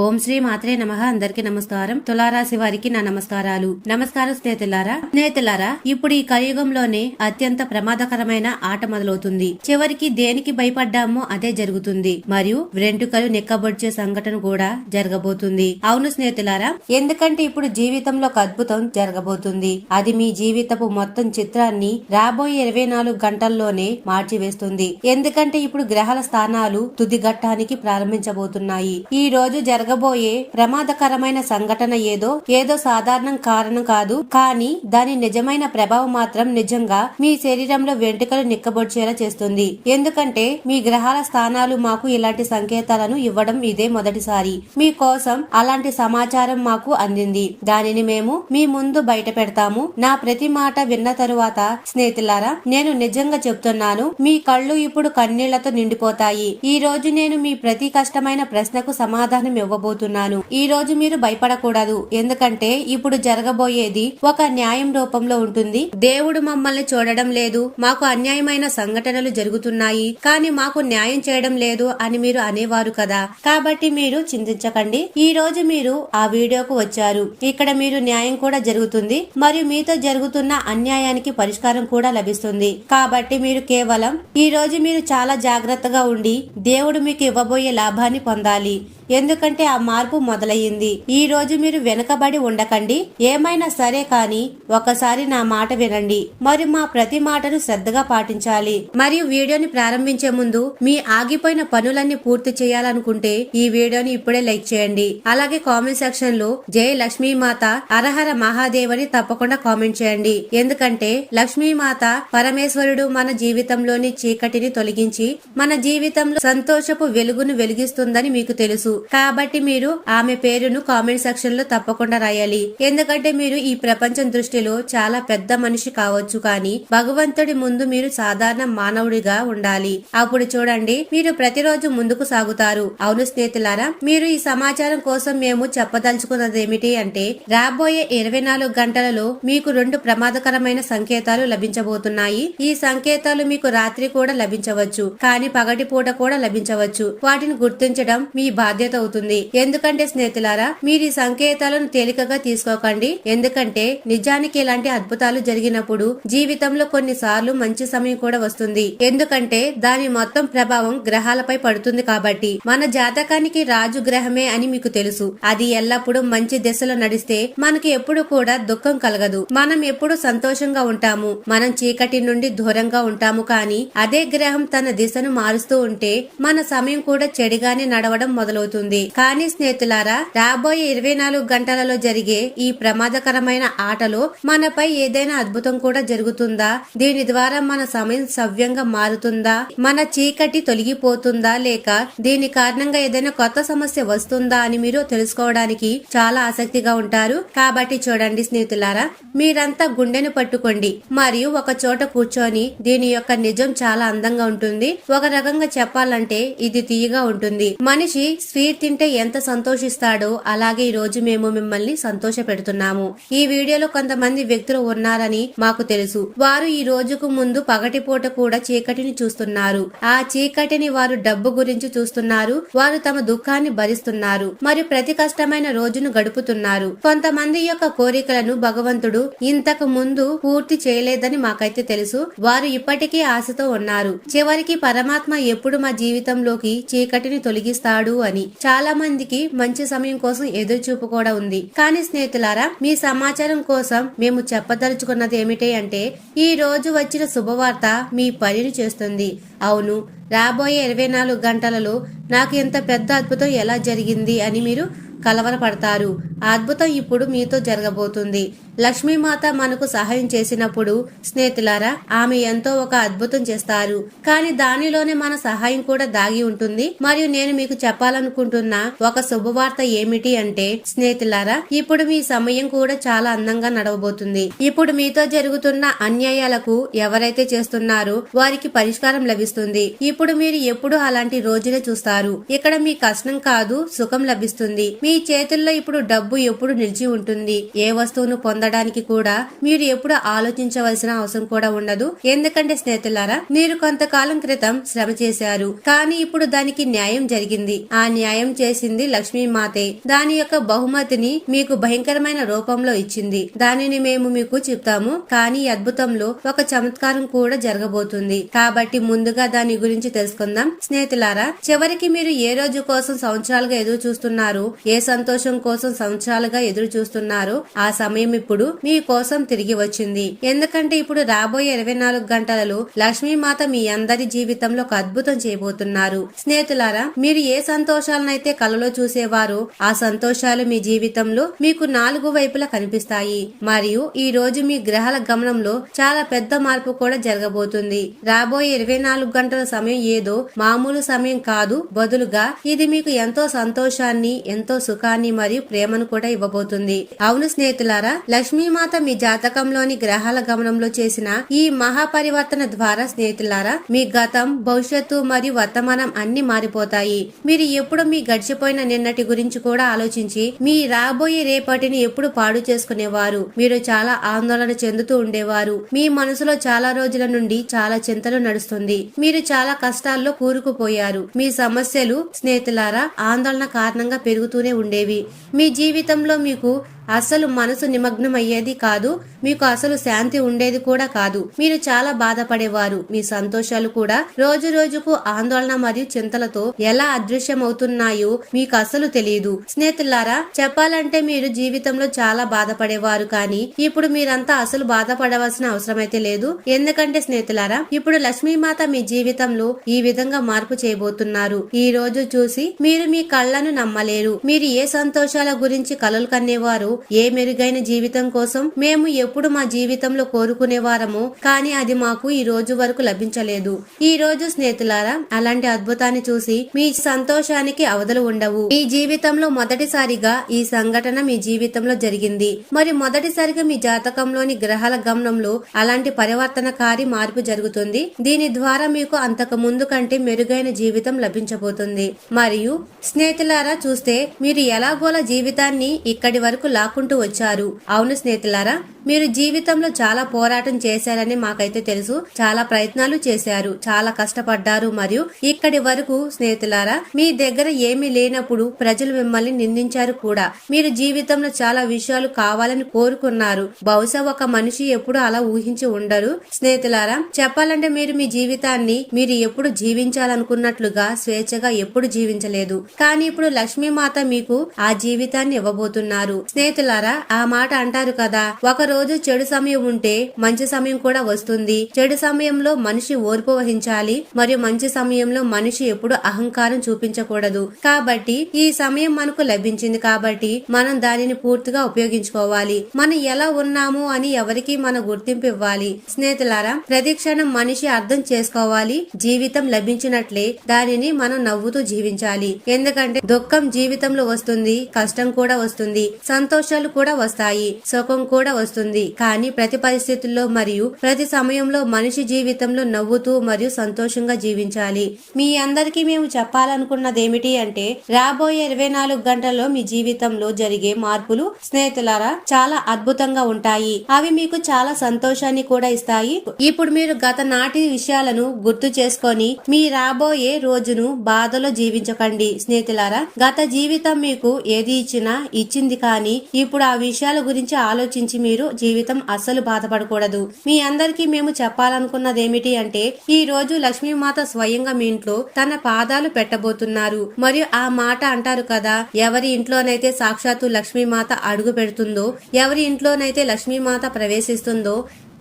ఓం శ్రీ మాత్రే నమ. అందరికి నమస్కారం. తులారాశి వారికి నా నమస్కారాలు. నమస్కారం స్నేహితులారా స్నేహితులారా ఇప్పుడు ఈ కలియుగంలోనే అత్యంత ప్రమాదకరమైన ఆట మొదలవుతుంది. చివరికి దేనికి భయపడ్డామో అదే జరుగుతుంది. మరియు వెంట్రుకలు నెక్కబొడ్చే సంఘటన కూడా జరగబోతుంది. అవును స్నేహితులారా ఎందుకంటే ఇప్పుడు జీవితంలో ఒక అద్భుతం జరగబోతుంది. అది మీ జీవితపు మొత్తం చిత్రాన్ని రాబోయే ఇరవై నాలుగు గంటల్లోనే మార్చివేస్తుంది. ఎందుకంటే ఇప్పుడు గ్రహాల స్థానాలు తుది ఘట్టానికి ప్రారంభించబోతున్నాయి. ఈ రోజు జరగబోయే ప్రమాదకరమైన సంఘటన ఏదో ఏదో సాధారణం కారణం కాదు. కానీ దాని నిజమైన ప్రభావం మాత్రం నిజంగా మీ శరీరంలో వెంట్రుకలు నిక్కబొడ్చేలా చేస్తుంది. ఎందుకంటే మీ గ్రహాల స్థానాలు మాకు ఇలాంటి సంకేతాలను ఇవ్వడం ఇదే మొదటిసారి. మీ కోసం అలాంటి సమాచారం మాకు అందింది. దానిని మేము మీ ముందు బయట పెడతాము. నా ప్రతి మాట విన్న తరువాత స్నేహితులారా నేను నిజంగా చెప్తున్నాను. మీ కళ్ళు ఇప్పుడు కన్నీళ్ళతో నిండిపోతాయి. ఈ రోజు నేను మీ ప్రతి కష్టమైన ప్రశ్నకు సమాధానం ఇవ్వబోతున్నాను. ఈ రోజు మీరు భయపడకూడదు. ఎందుకంటే ఇప్పుడు జరగబోయేది ఒక న్యాయం రూపంలో ఉంటుంది. దేవుడు మమ్మల్ని చూడడం లేదు. మాకు అన్యాయమైన సంఘటనలు జరుగుతున్నాయి. కానీ మాకు న్యాయం చేయడం లేదు అని మీరు అనేవారు కదా. కాబట్టి మీరు చింతించకండి. ఈ రోజు మీరు ఆ వీడియోకు వచ్చారు. ఇక్కడ మీరు న్యాయం కూడా జరుగుతుంది. మరియు మీతో జరుగుతున్న అన్యాయానికి పరిష్కారం కూడా లభిస్తుంది. కాబట్టి మీరు కేవలం ఈ రోజు మీరు చాలా జాగ్రత్తగా ఉండి దేవుడు మీకు ఇవ్వబోయే లాభాన్ని పొందాలి. ఎందుకంటే ఆ మార్పు మొదలయ్యింది. ఈ రోజు మీరు వెనుకబడి ఉండకండి. ఏమైనా సరే కానీ ఒకసారి నా మాట వినండి. మరియు మా ప్రతి మాటను శ్రద్ధగా పాటించాలి. మరియు వీడియోని ప్రారంభించే ముందు మీ ఆగిపోయిన పనులన్నీ పూర్తి చేయాలనుకుంటే ఈ వీడియోని ఇప్పుడే లైక్ చేయండి. అలాగే కామెంట్ సెక్షన్లో జై లక్ష్మీమాత అరహర మహాదేవని తప్పకుండా కామెంట్ చేయండి. ఎందుకంటే లక్ష్మీమాత పరమేశ్వరుడు మన జీవితంలోని చీకటిని తొలగించి మన జీవితంలో సంతోషపు వెలుగును వెలిగిస్తుందని మీకు తెలుసు. కాబట్టి మీరు ఆమె పేరును కామెంట్ సెక్షన్లో తప్పకుండా రాయాలి. ఎందుకంటే మీరు ఈ ప్రపంచం దృష్టిలో చాలా పెద్ద మనిషి కావచ్చు కానీ భగవంతుడి ముందు మీరు సాధారణ మానవుడిగా ఉండాలి. అప్పుడు చూడండి మీరు ప్రతిరోజు ముందుకు సాగుతారు. అవును స్నేహితులారా మీరు ఈ సమాచారం కోసం మేము చెప్పదలుచుకున్నది ఏమిటి అంటే రాబోయే ఇరవై నాలుగు గంటలలో మీకు రెండు ప్రమాదకరమైన సంకేతాలు లభించబోతున్నాయి. ఈ సంకేతాలు మీకు రాత్రి కూడా లభించవచ్చు కానీ పగటి పూట కూడా లభించవచ్చు. వాటిని గుర్తించడం మీ బాధ్యత అవుతుంది. ఎందుకంటే స్నేహితులారా మీరు ఈ సంకేతాలను తేలికగా తీసుకోకండి. ఎందుకంటే నిజానికి ఇలాంటి అద్భుతాలు జరిగినప్పుడు జీవితంలో కొన్నిసార్లు మంచి సమయం కూడా వస్తుంది. ఎందుకంటే దాని మొత్తం ప్రభావం గ్రహాలపై పడుతుంది కాబట్టి. మన జాతకానికి రాజు గ్రహమే అని మీకు తెలుసు. అది ఎల్లప్పుడూ మంచి దిశలో నడిస్తే మనకి ఎప్పుడు కూడా దుఃఖం కలగదు. మనం ఎప్పుడు సంతోషంగా ఉంటాము. మనం చీకటి నుండి దూరంగా ఉంటాము కానీ అదే గ్రహం తన దిశను మారుస్తూ ఉంటే మన సమయం కూడా చెడిగానే నడవడం మొదలవుతుంది. కానీ స్నేహితులారా రాబోయే ఇరవై నాలుగు గంటలలో జరిగే ఈ ప్రమాదకరమైన ఆటలో మనపై ఏదైనా అద్భుతం కూడా జరుగుతుందా? దీని ద్వారా మన సమయం సవ్యంగా మారుతుందా? మన చీకటి తొలగిపోతుందా? లేక దీని కారణంగా ఏదైనా కొత్త సమస్య వస్తుందా అని మీరు తెలుసుకోవడానికి చాలా ఆసక్తిగా ఉంటారు. కాబట్టి చూడండి స్నేహితులారా మీరంతా గుండెను పట్టుకోండి. మరియు ఒక చోట కూర్చొని దీని యొక్క నిజం చాలా అందంగా ఉంటుంది. ఒక రకంగా చెప్పాలంటే ఇది తీయగా ఉంటుంది. మనిషి స్వీట్ తింటే ఎంత సంతోషిస్తాడో అలాగే ఈ రోజు మేము మిమ్మల్ని సంతోష పెడుతున్నాము ఈ వీడియోలో కొంతమంది వ్యక్తులు ఉన్నారని మాకు తెలుసు. వారు ఈ రోజుకు ముందు పగటిపూట కూడా చీకటిని చూస్తున్నారు. ఆ చీకటిని వారు డబ్బు గురించి చూస్తున్నారు. వారు తమ దుఃఖాన్ని భరిస్తున్నారు. మరియు ప్రతి కష్టమైన రోజును గడుపుతున్నారు. కొంతమంది యొక్క కోరికలను భగవంతుడు ఇంతకు ముందు పూర్తి చేయలేదని మాకైతే తెలుసు. వారు ఇప్పటికీ ఆశతో ఉన్నారు. చివరికి పరమాత్మ ఎప్పుడు మా జీవితంలోకి చీకటిని తొలగిస్తాడు అని. చాలా మందికి మంచి సమయం కోసం ఎదురు చూపు కూడా ఉంది. కానీ స్నేహితులారా మీ సమాచారం కోసం మేము చెప్పదలుచుకున్నది ఏమిటి అంటే ఈ రోజు వచ్చిన శుభవార్త మీ పనిని చేస్తుంది. అవును రాబోయే ఇరవై నాలుగు గంటలలో నాకు ఇంత పెద్ద అద్భుతం ఎలా జరిగింది అని మీరు కలవరపడతారు. అద్భుతం ఇప్పుడు మీతో జరగబోతుంది. లక్ష్మీమాత మనకు సహాయం చేసినప్పుడు స్నేహితులారా ఆమె ఎంతో ఒక అద్భుతం చేస్తారు. కానీ దానిలోనే మన సహాయం కూడా దాగి ఉంటుంది. మరియు నేను మీకు చెప్పాలనుకుంటున్న ఒక శుభవార్త ఏమిటి అంటే స్నేహితులారా ఇప్పుడు మీ సమయం కూడా చాలా అందంగా నడవబోతుంది. ఇప్పుడు మీతో జరుగుతున్న అన్యాయాలకు ఎవరైతే చేస్తున్నారో వారికి పరిష్కారం లభిస్తుంది. ఇప్పుడు మీరు ఎప్పుడు అలాంటి రోజులే చూస్తారు. ఇక్కడ మీ కష్టం కాదు సుఖం లభిస్తుంది. మీ చేతుల్లో ఇప్పుడు డబ్బు ఎప్పుడు నిలిచి ఉంటుంది. ఏ వస్తువును పొంద పొందడానికి కూడా మీరు ఎప్పుడు ఆలోచించవలసిన అవసరం కూడా ఉండదు. ఎందుకంటే స్నేహితులారా మీరు కొంతకాలం క్రితం శ్రమ చేశారు. కానీ ఇప్పుడు దానికి న్యాయం జరిగింది. ఆ న్యాయం చేసింది లక్ష్మీమాతే. దాని యొక్క బహుమతిని మీకు భయంకరమైన రూపంలో ఇచ్చింది. దానిని మేము మీకు చెప్తాము. కానీ అద్భుతంలో ఒక చమత్కారం కూడా జరగబోతుంది. కాబట్టి ముందుగా దాని గురించి తెలుసుకుందాం. స్నేహితులారా చివరికి మీరు ఏ రోజు కోసం సంవత్సరాలుగా ఎదురు చూస్తున్నారు ఏ సంతోషం కోసం సంవత్సరాలుగా ఎదురు చూస్తున్నారు ఆ సమయం ఇప్పుడు మీ కోసం తిరిగి వచ్చింది. ఎందుకంటే ఇప్పుడు రాబోయే ఇరవై నాలుగు గంటలలో లక్ష్మీమాత మీ అందరి జీవితంలో ఒక అద్భుతం చేయబోతున్నారు. స్నేహితులారా మీరు ఏ సంతోషాలనైతే కలలో చూసేవారో ఆ సంతోషాలు మీ జీవితంలో మీకు నాలుగు వైపులా కనిపిస్తాయి. మరియు ఈ రోజు మీ గ్రహాల గమనంలో చాలా పెద్ద మార్పు కూడా జరగబోతుంది. రాబోయే ఇరవై నాలుగు గంటల సమయం ఏదో మామూలు సమయం కాదు. బదులుగా ఇది మీకు ఎంతో సంతోషాన్ని ఎంతో సుఖాన్ని మరియు ప్రేమను కూడా ఇవ్వబోతుంది. అవును స్నేహితులారా లక్ష్మీమాత మీ జాతకంలోని గ్రహాల గమనంలో చేసిన ఈ మహాపరివర్తన ద్వారా స్నేహితులారా మీ గతం భవిష్యత్తు మరియు వర్తమానం అన్ని మారిపోతాయి. మీరు ఎప్పుడు మీ గడిచిపోయిన నిన్నటి గురించి కూడా ఆలోచించి మీ రాబోయే రేపటిని ఎప్పుడు పాడు చేసుకునేవారు. మీరు చాలా ఆందోళన చెందుతూ ఉండేవారు. మీ మనసులో చాలా రోజుల నుండి చాలా చింతలు నడుస్తుంది. మీరు చాలా కష్టాల్లో కూరుకుపోయారు. మీ సమస్యలు స్నేహితులారా ఆందోళన కారణంగా పెరుగుతూనే ఉండేవి. మీ జీవితంలో మీకు అసలు మనసు నిమగ్నం అయ్యేది కాదు మీకు అసలు శాంతి ఉండేది కూడా కాదు. మీరు చాలా బాధపడేవారు. మీ సంతోషాలు కూడా రోజు రోజుకు ఆందోళన మరియు చింతలతో ఎలా అదృశ్యమవుతున్నాయో మీకు అసలు తెలియదు. స్నేహితులారా చెప్పాలంటే మీరు జీవితంలో చాలా బాధపడేవారు కానీ ఇప్పుడు మీరంతా అసలు బాధపడవలసిన అవసరం అయితే లేదు. ఎందుకంటే స్నేహితులారా ఇప్పుడు లక్ష్మీమాత మీ జీవితంలో ఈ విధంగా మార్పు చేయబోతున్నారు. ఈ రోజు చూసి మీరు మీ కళ్ళను నమ్మలేరు. మీరు ఏ సంతోషాల గురించి కలలు కనేవారు ఏ మెరుగైన జీవితం కోసం మేము ఎప్పుడు మా జీవితంలో కోరుకునేవారము కానీ అది మాకు ఈ రోజు వరకు లభించలేదు. ఈ రోజు స్నేహితులారా అలాంటి అద్భుతాన్ని చూసి మీ సంతోషానికి అవధులు ఉండవు. ఈ జీవితంలో మొదటిసారిగా ఈ సంఘటన మీ జీవితంలో జరిగింది. మరి మొదటిసారిగా మీ జాతకంలోని గ్రహాల గమనంలో అలాంటి పరివర్తనకారి మార్పు జరుగుతుంది. దీని ద్వారా మీకు అంతకు ముందు కంటే మెరుగైన జీవితం లభించబోతుంది. మరియు స్నేహితులారా చూస్తే మీరు ఎలాగోలా జీవితాన్ని ఇక్కడి వరకు లాక్కుంటూ వచ్చారు. అవును స్నేహితులారా మీరు జీవితంలో చాలా పోరాటం చేశారని మాకైతే తెలుసు. చాలా ప్రయత్నాలు చేశారు. చాలా కష్టపడ్డారు. మరియు ఇక్కడి వరకు స్నేహితులారా మీ దగ్గర ఏమీ లేనప్పుడు ప్రజలు మిమ్మల్ని నిందించారు కూడా. మీరు జీవితంలో చాలా విషయాలు కావాలని కోరుకున్నారు. బహుశా ఒక మనిషి ఎప్పుడు అలా ఊహించి ఉండరు. స్నేహితులారా చెప్పాలంటే మీరు మీ జీవితాన్ని మీరు ఎప్పుడు జీవించాలనుకున్నట్లుగా స్వేచ్ఛగా ఎప్పుడు జీవించలేదు. కానీ ఇప్పుడు లక్ష్మీమాత మీకు ఆ జీవితాన్ని ఇవ్వబోతున్నారు. స్నేహితులారా ఆ మాట అంటారు కదా ఒక రోజు చెడు సమయం ఉంటే మంచి సమయం కూడా వస్తుంది. చెడు సమయంలో మనిషి ఓర్పు వహించాలి మరియు మంచి సమయంలో మనిషి ఎప్పుడు అహంకారం చూపించకూడదు. కాబట్టి ఈ సమయం మనకు లభించింది కాబట్టి మనం దానిని పూర్తిగా ఉపయోగించుకోవాలి. మనం ఎలా ఉన్నాము అని ఎవరికి మన గుర్తింపు ఇవ్వాలి. స్నేహితులారా ప్రతి క్షణం మనిషి అర్థం చేసుకోవాలి. జీవితం లభించినట్లే దానిని మనం నవ్వుతూ జీవించాలి. ఎందుకంటే దుఃఖం జీవితంలో వస్తుంది కష్టం కూడా వస్తుంది. సంతోషం సంతోషాలు కూడా వస్తాయి. సుఖం కూడా వస్తుంది. కానీ ప్రతి పరిస్థితుల్లో మరియు ప్రతి సమయంలో మనిషి జీవితంలో నవ్వుతూ మరియు సంతోషంగా జీవించాలి. మీ అందరికీ మేము చెప్పాలనుకున్నది ఏమిటి అంటే రాబోయే ఇరవై నాలుగు గంటల్లో మీ జీవితంలో జరిగే మార్పులు స్నేహితులారా చాలా అద్భుతంగా ఉంటాయి. అవి మీకు చాలా సంతోషాన్ని కూడా ఇస్తాయి. ఇప్పుడు మీరు గత నాటి విషయాలను గుర్తు చేసుకొని మీ రాబోయే రోజును బాధలో జీవించకండి. స్నేహితులారా గత జీవితం మీకు ఏది ఇచ్చినా ఇచ్చింది కానీ ఇప్పుడు ఆ విషయాల గురించి ఆలోచించి మీరు జీవితం అస్సలు బాధపడకూడదు. మీ అందరికీ మేము చెప్పాలనుకున్నది ఏమిటి అంటే ఈ రోజు లక్ష్మీమాత స్వయంగా మీ ఇంట్లో తన పాదాలు పెట్టబోతున్నారు. మరియు ఆ మాట అంటారు కదా ఎవరి ఇంట్లోనైతే సాక్షాత్తు లక్ష్మీమాత అడుగు పెడుతుందో ఎవరి ఇంట్లోనైతే లక్ష్మీమాత ప్రవేశిస్తుందో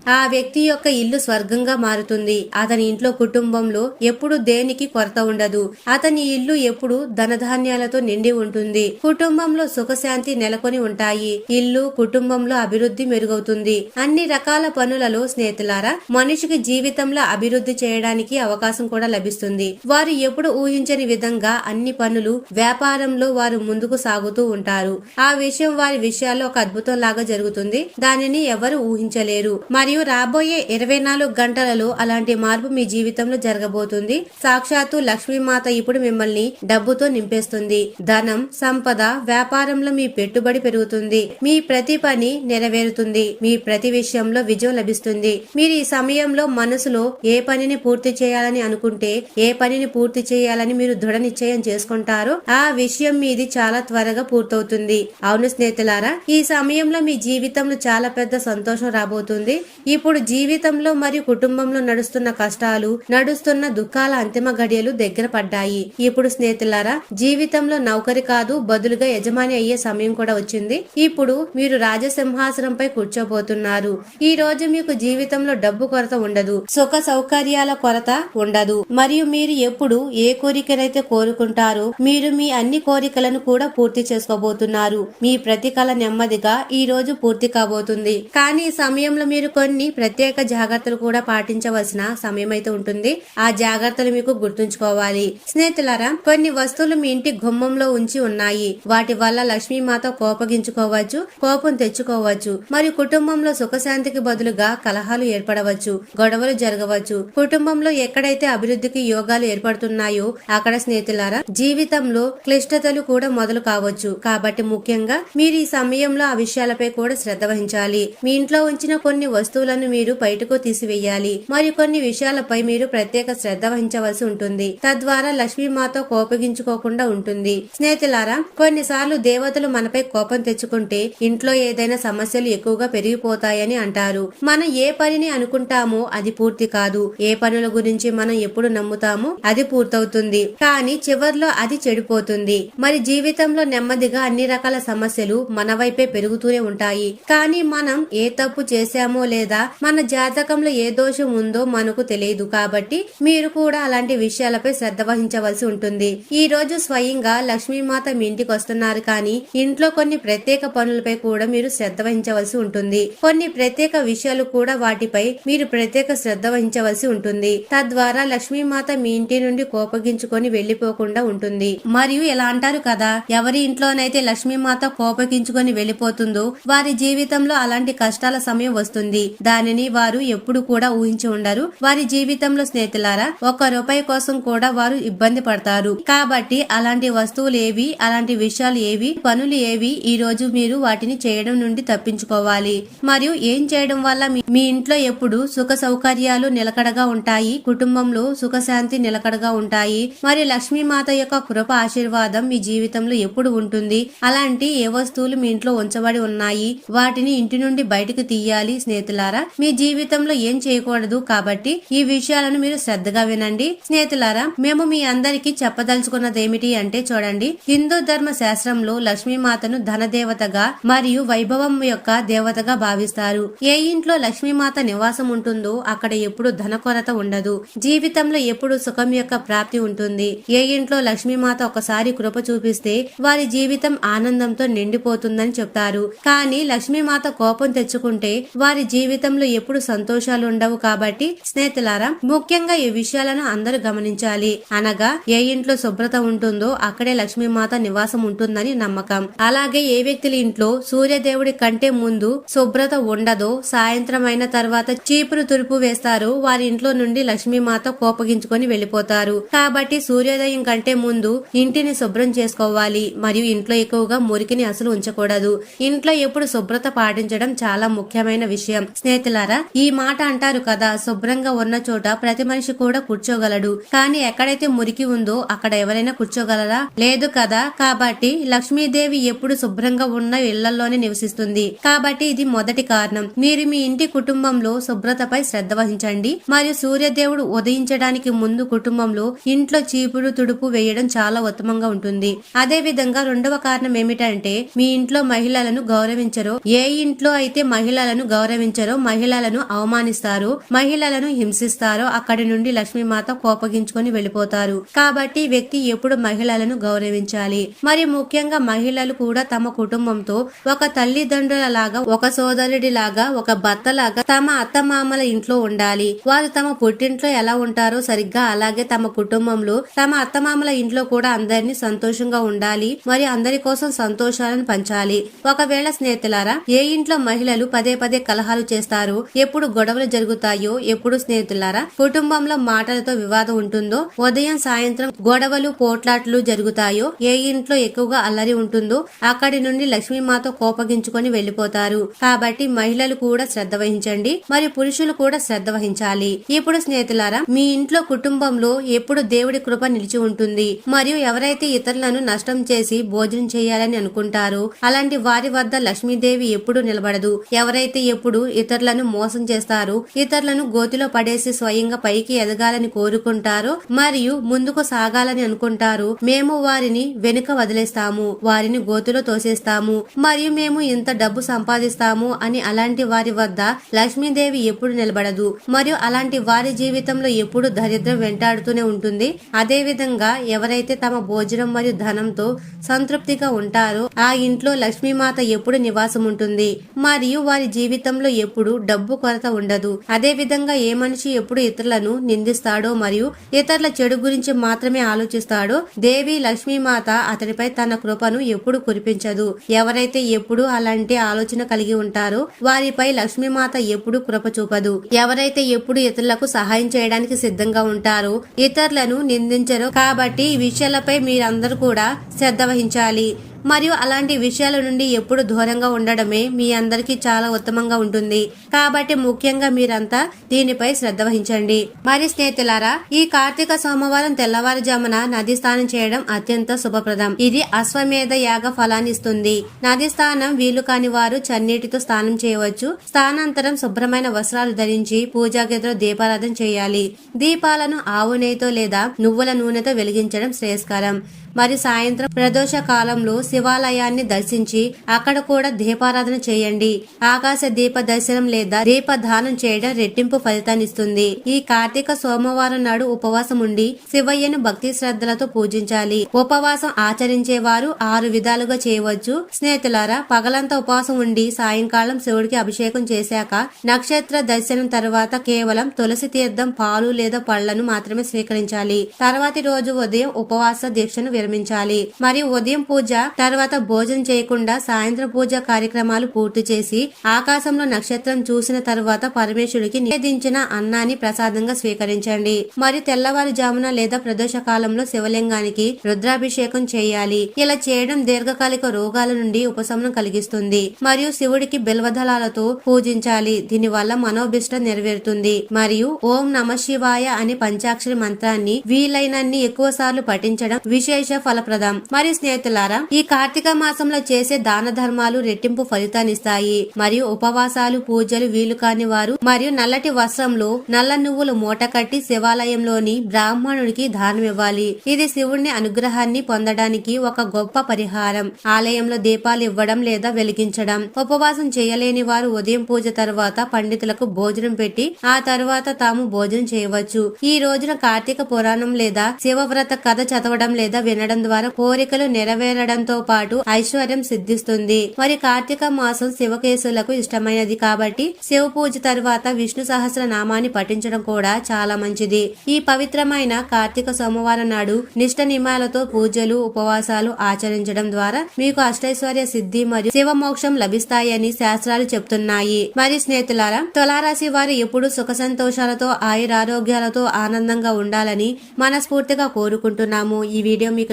ఆ వ్యక్తి యొక్క ఇల్లు స్వర్గంగా మారుతుంది. అతని ఇంట్లో కుటుంబంలో ఎప్పుడు దేనికి కొరత ఉండదు. అతని ఇల్లు ఎప్పుడు ధనధాన్యాలతో నిండి ఉంటుంది. కుటుంబంలో సుఖశాంతి నెలకొని ఉంటాయి. ఇల్లు కుటుంబంలో అభివృద్ధి మెరుగవుతుంది. అన్ని రకాల పనులలో స్నేహితులారా మనిషికి జీవితంలో అభివృద్ధి చేయడానికి అవకాశం కూడా లభిస్తుంది. వారు ఎప్పుడు ఊహించని విధంగా అన్ని పనులు వ్యాపారంలో వారు ముందుకు సాగుతూ ఉంటారు. ఆ విషయం వారి విషయాల్లో ఒక అద్భుతం లాగా జరుగుతుంది. దానిని ఎవరు ఊహించలేరు. మరి మరియు రాబోయే ఇరవై నాలుగు గంటలలో అలాంటి మార్పు మీ జీవితంలో జరగబోతుంది. సాక్షాత్తు లక్ష్మీమాత ఇప్పుడు మిమ్మల్ని డబ్బుతో నింపేస్తుంది. ధనం సంపద వ్యాపారంలో మీ పెట్టుబడి పెరుగుతుంది. మీ ప్రతి పని నెరవేరుతుంది. మీ ప్రతి విషయంలో విజయం లభిస్తుంది. మీరు ఈ సమయంలో మనసులో ఏ పనిని పూర్తి చేయాలని అనుకుంటే ఏ పనిని పూర్తి చేయాలని మీరు దృఢ నిశ్చయం చేసుకుంటారో ఆ విషయం మీది చాలా త్వరగా పూర్తవుతుంది. అవును స్నేహితులారా ఈ సమయంలో మీ జీవితంలో చాలా పెద్ద సంతోషం రాబోతుంది. ఇప్పుడు జీవితంలో మరియు కుటుంబంలో నడుస్తున్న కష్టాలు నడుస్తున్న దుఃఖాల అంతిమ గడియలు దగ్గర పడ్డాయి. ఇప్పుడు స్నేహితులారా జీవితంలో నౌకరి కాదు బదులుగా యజమాని అయ్యే సమయం కూడా వచ్చింది. ఇప్పుడు మీరు రాజసింహాసనంపై కూర్చోబోతున్నారు. ఈ రోజు మీకు జీవితంలో డబ్బు కొరత ఉండదు సుఖ సౌకర్యాల కొరత ఉండదు. మరియు మీరు ఎప్పుడు ఏ కోరికనైతే కోరుకుంటారో మీరు మీ అన్ని కోరికలను కూడా పూర్తి చేసుకోబోతున్నారు. మీ ప్రతి కళ నెమ్మదిగా ఈ రోజు పూర్తి కాబోతుంది. కానీ ఈ సమయంలో మీరు కొన్ని ప్రత్యేక జాగ్రత్తలు కూడా పాటించవలసిన సమయం అయితే ఉంటుంది. ఆ జాగ్రత్తలు మీకు గుర్తుంచుకోవాలి. స్నేహితులారా కొన్ని వస్తువులు మీ ఇంటి గుమ్మంలో ఉంచి ఉన్నాయి. వాటి వల్ల లక్ష్మీమాత కోపగించుకోవచ్చు కోపం తెచ్చుకోవచ్చు మరియు కుటుంబంలో సుఖశాంతికి బదులుగా కలహాలు ఏర్పడవచ్చు గొడవలు జరగవచ్చు. కుటుంబంలో ఎక్కడైతే అభివృద్ధికి యోగాలు ఏర్పడుతున్నాయో అక్కడ స్నేహితులారా జీవితంలో క్లిష్టతలు కూడా మొదలు కావచ్చు. కాబట్టి ముఖ్యంగా మీరు ఈ సమయంలో ఆ విషయాలపై కూడా శ్రద్ధ వహించాలి. మీ ఇంట్లో ఉంచిన కొన్ని వస్తువులు వస్తువులను మీరు బయటకు తీసివేయాలి. మరికొన్ని విషయాలపై మీరు ప్రత్యేక శ్రద్ధ వహించవలసి ఉంటుంది. తద్వారా లక్ష్మీమాత కోపగించుకోకుండా ఉంటుంది. స్నేహితులారా కొన్నిసార్లు దేవతలు మనపై కోపం తెచ్చుకుంటే ఇంట్లో ఏదైనా సమస్యలు ఎక్కువగా పెరిగిపోతాయని అంటారు. మనం ఏ పనిని అనుకుంటామో అది పూర్తి కాదు. ఏ పనుల గురించి మనం ఎప్పుడు నమ్ముతామో అది పూర్తవుతుంది. కానీ చివర్లో అది చెడిపోతుంది. మరి జీవితంలో నెమ్మదిగా అన్ని రకాల సమస్యలు మన వైపే పెరుగుతూనే ఉంటాయి. కానీ మనం ఏ తప్పు చేశామో లేదా మన జాతకంలో ఏ దోషం ఉందో మనకు తెలియదు కాబట్టి మీరు కూడా అలాంటి విషయాలపై శ్రద్ధ వహించవలసి ఉంటుంది. ఈ రోజు స్వయంగా లక్ష్మీమాత మీ ఇంటికి వస్తున్నారు కానీ ఇంట్లో కొన్ని ప్రత్యేక పనులపై కూడా మీరు శ్రద్ధ వహించవలసి ఉంటుంది. కొన్ని ప్రత్యేక విషయాలు కూడా వాటిపై మీరు ప్రత్యేక శ్రద్ధ వహించవలసి ఉంటుంది. తద్వారా లక్ష్మీమాత మీ ఇంటి నుండి కోపగించుకొని వెళ్ళిపోకుండా ఉంటుంది. మరియు ఎలా అంటారు కదా? ఎవరి ఇంట్లోనైతే లక్ష్మీమాత కోపగించుకొని వెళ్ళిపోతుందో వారి జీవితంలో అలాంటి కష్టాల సమయం వస్తుంది. దానిని వారు ఎప్పుడు కూడా ఊహించి ఉండరు. వారి జీవితంలో స్నేహితులారా ఒక్క రూపాయి కోసం కూడా వారు ఇబ్బంది పడతారు. కాబట్టి అలాంటి వస్తువులు ఏవి అలాంటి విషయాలు ఏవి పనులు ఏవి ఈ రోజు మీరు వాటిని చేయడం నుండి తప్పించుకోవాలి. మరియు ఏం చేయడం వల్ల మీ- మీ ఇంట్లో ఎప్పుడు సుఖ సౌకర్యాలు నిలకడగా ఉంటాయి కుటుంబంలో సుఖశాంతి నిలకడగా ఉంటాయి. మరియు లక్ష్మీమాత యొక్క కృప ఆశీర్వాదం మీ జీవితంలో ఎప్పుడు ఉంటుంది? అలాంటి ఏ వస్తువులు మీ ఇంట్లో ఉంచబడి ఉన్నాయి? వాటిని ఇంటి నుండి బయటకు తీయాలి స్నేహితులారా. మీ జీవితంలో ఏం చేయకూడదు కాబట్టి ఈ విషయాలను మీరు శ్రద్ధగా వినండి. స్నేహితులారా మేము మీ అందరికీ చెప్పదలుచుకున్నది ఏమిటి అంటే చూడండి. హిందూ ధర్మ శాస్త్రంలో లక్ష్మీమాతను ధన దేవతగా మరియు వైభవం యొక్క దేవతగా భావిస్తారు. ఏ ఇంట్లో లక్ష్మీమాత నివాసం ఉంటుందో అక్కడ ఎప్పుడు ధన కొరత ఉండదు. జీవితంలో ఎప్పుడు సుఖం యొక్క ప్రాప్తి ఉంటుంది. ఏ ఇంట్లో లక్ష్మీమాత ఒకసారి కృప చూపిస్తే వారి జీవితం ఆనందంతో నిండిపోతుందని చెప్తారు. కానీ లక్ష్మీమాత కోపం తెచ్చుకుంటే వారి జీవితంలో ఎప్పుడు సంతోషాలు ఉండవు కాబట్టి స్నేహితులారా ముఖ్యంగా ఈ విషయాలను అందరూ గమనించాలి. అనగా ఏ ఇంట్లో శుభ్రత ఉంటుందో అక్కడే లక్ష్మీమాత నివాసం ఉంటుందని నమ్మకం. అలాగే ఏ వ్యక్తుల ఇంట్లో సూర్యదేవుడి కంటే ముందు శుభ్రత ఉండదో సాయంత్రం అయిన తర్వాత చీపురు తురుపు వేస్తారు వారి ఇంట్లో నుండి లక్ష్మీమాత కోపగించుకొని వెళ్ళిపోతారు కాబట్టి సూర్యోదయం కంటే ముందు ఇంటిని శుభ్రం చేసుకోవాలి. మరియు ఇంట్లో ఎక్కువగా మురికిని అసలు ఉంచకూడదు. ఇంట్లో ఎప్పుడు శుభ్రత పాటించడం చాలా ముఖ్యమైన విషయం. స్నేహితులారా ఈ మాట అంటారు కదా శుభ్రంగా ఉన్న చోట ప్రతి మనిషి కూడా కూర్చోగలడు. కానీ ఎక్కడైతే మురికి ఉందో అక్కడ ఎవరైనా కూర్చోగలరా? లేదు కదా. కాబట్టి లక్ష్మీదేవి ఎప్పుడు శుభ్రంగా ఉన్న ఇళ్ళలోనే నివసిస్తుంది. కాబట్టి ఇది మొదటి కారణం. మీరు మీ ఇంటి కుటుంబంలో శుభ్రతపై శ్రద్ధ వహించండి. మరియు సూర్యదేవుడు ఉదయించడానికి ముందు కుటుంబంలో ఇంట్లో చీపురు తుడుపు వేయడం చాలా ఉత్తమంగా ఉంటుంది. అదే విధంగా రెండవ కారణం ఏమిటంటే మీ ఇంట్లో మహిళలను గౌరవించరో. ఏ ఇంట్లో అయితే మహిళలను గౌరవించరో మహిళలను అవమానిస్తారో. మహిళలను హింసిస్తారో. అక్కడి నుండి లక్ష్మీమాత కోపగించుకొని వెళ్ళిపోతారు. కాబట్టి వ్యక్తి ఎప్పుడు మహిళలను గౌరవించాలి. మరి ముఖ్యంగా మహిళలు కూడా తమ కుటుంబంతో ఒక తల్లిదండ్రుల లాగా ఒక సోదరుడి లాగా ఒక భర్త లాగా తమ అత్తమామల ఇంట్లో ఉండాలి. వారు తమ పుట్టింట్లో ఎలా ఉంటారో సరిగ్గా అలాగే తమ కుటుంబంలో తమ అత్తమామల ఇంట్లో కూడా అందరినీ సంతోషంగా ఉండాలి. మరి అందరి కోసం సంతోషాలను పంచాలి. ఒకవేళ స్నేహితులారా ఏ ఇంట్లో మహిళలు పదే పదే కలహాలు చేస్తారు చేస్తారు? ఎప్పుడు గొడవలు జరుగుతాయో? ఎప్పుడు స్నేహితులారా? కుటుంబంలో మాటలతో వివాదం ఉంటుందో? ఉదయం సాయంత్రం గొడవలు పోట్లాట్లు జరుగుతాయో? ఏ ఇంట్లో ఎక్కువగా అల్లరి ఉంటుందో? అక్కడి నుండి లక్ష్మీమాత కోపగించుకొని వెళ్ళిపోతారు కాబట్టి మహిళలు కూడా శ్రద్ధ వహించండి. మరి పురుషులు కూడా శ్రద్ధ వహించాలి. ఇప్పుడు స్నేహితులారా మీ ఇంట్లో కుటుంబంలో ఎప్పుడు దేవుడి కృప నిలిచి ఉంటుంది? మరియు ఎవరైతే ఇతరులను నష్టం చేసి భోజనం చేయాలని అనుకుంటారు అలాంటి వారి వద్ద లక్ష్మీదేవి ఎప్పుడు నిలబడదు. ఎవరైతే ఎప్పుడు ఇతరులను మోసం చేస్తారు. ఇతరులను గోతిలో పడేసి స్వయంగా పైకి ఎదగాలని కోరుకుంటారు మరియు ముందుకు సాగాలని అనుకుంటారు. మేము వారిని వెనుక వదిలేస్తాము. వారిని గోతిలో తోసేస్తాము. మరియు మేము ఇంత డబ్బు సంపాదిస్తాము అని అలాంటి వారి వద్ద లక్ష్మీదేవి ఎప్పుడు నిలబడదు. మరియు అలాంటి వారి జీవితంలో ఎప్పుడు దరిద్రం వెంటాడుతూనే ఉంటుంది. అదే విధంగా ఎవరైతే తమ భోజనం మరియు ధనంతో సంతృప్తిగా ఉంటారో ఆ ఇంట్లో లక్ష్మీమాత ఎప్పుడు నివాసం ఉంటుంది మరియు వారి జీవితంలో ఎప్పుడు డబ్బు కొరత ఉండదు. అదే విధంగా ఏ మనిషి ఎప్పుడు ఇతరులను నిందిస్తాడో మరియు ఇతరుల చెడు గురించి మాత్రమే ఆలోచిస్తాడో దేవి లక్ష్మీమాత అతనిపై తన కృపను ఎప్పుడు కురిపించదు. ఎవరైతే ఎప్పుడు అలాంటి ఆలోచన కలిగి ఉంటారో వారిపై లక్ష్మీమాత ఎప్పుడు కృప చూపదు. ఎవరైతే ఎప్పుడు ఇతరులకు సహాయం చేయడానికి సిద్ధంగా ఉంటారో ఇతరులను నిందించరు. కాబట్టి ఈ విషయాలపై మీరందరూ కూడా శ్రద్ధ వహించాలి. మరియు అలాంటి విషయాల నుండి ఎప్పుడు దూరంగా ఉండడమే మీ అందరికీ చాలా ఉత్తమంగా ఉంటుంది. కాబట్టి ముఖ్యంగా మీరంతా దీనిపై శ్రద్ధ వహించండి. మరి స్నేహితులారా ఈ కార్తీక సోమవారం తెల్లవారుజామున నది స్నానం చేయడం అత్యంత శుభప్రదం. ఇది అశ్వమేధ యాగ ఫలాన్ని ఇస్తుంది. నది స్నానం వీలు కాని వారు చన్నీటితో స్నానం చేయవచ్చు. స్నానాంతరం శుభ్రమైన వస్త్రాలు ధరించి పూజా గదిలో దీపారాధన చేయాలి. దీపాలను ఆవు నెయ్యితో లేదా నువ్వుల నూనెతో వెలిగించడం శ్రేయస్కరం. మరి సాయంత్రం ప్రదోష కాలంలో శివాలయాన్ని దర్శించి అక్కడ కూడా దీపారాధన చేయండి. ఆకాశ దీప దర్శనం లేదా దీపదానం చేయడం రెట్టింపు ఫలితాన్నిస్తుంది ఈ కార్తీక సోమవారం నాడు ఉపవాసం ఉండి శివయ్యను భక్తి శ్రద్ధలతో పూజించాలి. ఉపవాసం ఆచరించే వారు ఆరు విధాలుగా చేయవచ్చు. స్నేహితులారా పగలంతా ఉపవాసం ఉండి సాయంకాలం శివుడికి అభిషేకం చేశాక నక్షత్ర దర్శనం తర్వాత కేవలం తులసి తీర్థం పాలు లేదా పళ్ళను మాత్రమే స్వీకరించాలి. తర్వాతి రోజు ఉదయం ఉపవాస దీక్షను విరమించాలి మరియు ఉదయం పూజ తర్వాత భోజనం చేయకుండా సాయంత్రం పూజ కార్యక్రమాలు పూర్తి చేసి ఆకాశంలో నక్షత్రం చూసిన తర్వాత పరమేశ్వరుడికి నివేదించిన అన్నాన్ని ప్రసాదంగా స్వీకరించండి. మరియు తెల్లవారుజామున లేదా ప్రదోష కాలంలో శివలింగానికి రుద్రాభిషేకం చేయాలి. ఇలా చేయడం దీర్ఘకాలిక రోగాల నుండి ఉపశమనం కలిగిస్తుంది. మరియు శివుడికి బిల్వదళాలతో పూజించాలి. దీనివల్ల మనోభిష్ట నెరవేరుతుంది. మరియు ఓం నమ శివాయ అనే పంచాక్షరి మంత్రాన్ని వీలైనన్ని ఎక్కువ సార్లు పఠించడం విశేష. ఫలప్రదం మరియు స్నేహితులారా ఈ కార్తీక మాసంలో చేసే దాన ధర్మాలు రెట్టింపు ఫలితాన్నిస్తాయి. మరియు ఉపవాసాలు పూజలు వీలు కాని వారు మరియు నల్లటి వస్త్రంలో నల్ల నువ్వులు మూట కట్టి శివాలయంలోని బ్రాహ్మణుడికి దానం ఇవ్వాలి. ఇది శివుడిని అనుగ్రహాన్ని పొందడానికి ఒక గొప్ప పరిహారం. ఆలయంలో దీపాలు ఇవ్వడం లేదా వెలిగించడం. ఉపవాసం చేయలేని వారు ఉదయం పూజ తర్వాత పండితులకు భోజనం పెట్టి ఆ తర్వాత తాము భోజనం చేయవచ్చు. ఈ రోజున కార్తీక పురాణం లేదా శివవ్రత కథ చదవడం లేదా వినడం ద్వారా కోరికలు నెరవేరడంతో పాటు ఐశ్వర్యం సిద్ధిస్తుంది. మరి కార్తీక మాసం శివకేశులకు ఇష్టమైనది కాబట్టి శివ పూజ తర్వాత విష్ణు సహస్ర నామాన్ని పఠించడం కూడా చాలా మంచిది. ఈ పవిత్రమైన కార్తీక సోమవారం నాడు నిష్ట నియమాలతో పూజలు ఉపవాసాలు ఆచరించడం ద్వారా మీకు అష్టైశ్వర్య సిద్ధి మరియు శివ మోక్షం లభిస్తాయని శాస్త్రాలు చెప్తున్నాయి. మరి స్నేహితులారా తులారాశి వారు ఎప్పుడు సుఖ సంతోషాలతో ఆయురారోగ్యాలతో ఆనందంగా ఉండాలని మనస్ఫూర్తిగా కోరుకుంటున్నాము. ఈ వీడియో మీకు